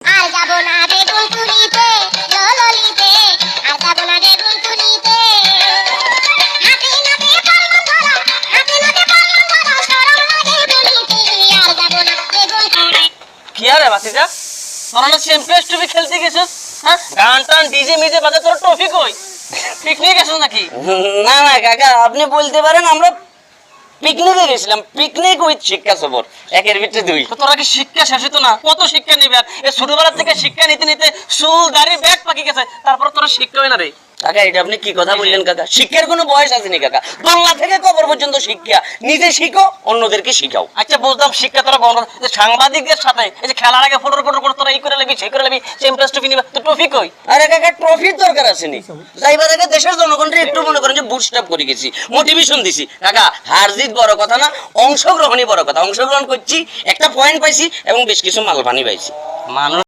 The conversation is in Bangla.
আর যাব না বেগুন তুলিতে ললিতে আর যাব না বেগুন তুলিতে হাতে নাতে পারলাম ধরা হাতে নাতে পারলাম ধরা সরম লাগে বলিতে আর যাব না বেগুন কি আরে বাসিজা তোরা না চ্যাম্পিয়ন্স ট্রফি খেলতে গেছিস হ্যাঁ? গান টান ডিজে মিজে বাজে তোর ট্রফি কই? পিকনিক গেছিস নাকি? না না কাকা আপনি বলতে পারেন আমরা পিকনিকে গেছিলাম পিকনিক উইথ শিক্ষা সফর, একের ভিতরে দুই। তোরা কি শিক্ষা শেষ না? কত শিক্ষা নিবে? আর এই ছোটবেলা থেকে শিক্ষা নিতে নিতে চুল, দাড়ি, ব্যাগ পাকি গেছে, তারপর তোরা শিক্ষা হয় না রে। কাকা এটা আপনি কি কথা বললেন কাকা? শিক্ষার কোনো বয়স আসেনি কাকা। বাংলা থেকে কবর পর্যন্ত শিক্ষা। নিজে শিখো অন্যদেরকে শিখাও। আচ্ছা বুঝলাম শিক্ষা তোরা গণ সাংবাদিকদের সাথে এই যে খেলার আগে ফটোর করে তোরা এই করে সেই করে চ্যাম্পিয়ন্স ট্রফি নিবে। তো ট্রফি কই? আরে কাকা ট্রফির দরকার আসেনি। যাইবার আগে দেশের জনগণকে একটু মনে করেন যে বুস্ট করে গেছি মোটিভেশন দিছি। কাকা হার জিত বড় কথা না অংশগ্রহণই বড় কথা। অংশগ্রহণ করছি একটা পয়েন্ট পাইছি এবং বেশ কিছু মাল পানি পাইছি। মানুষ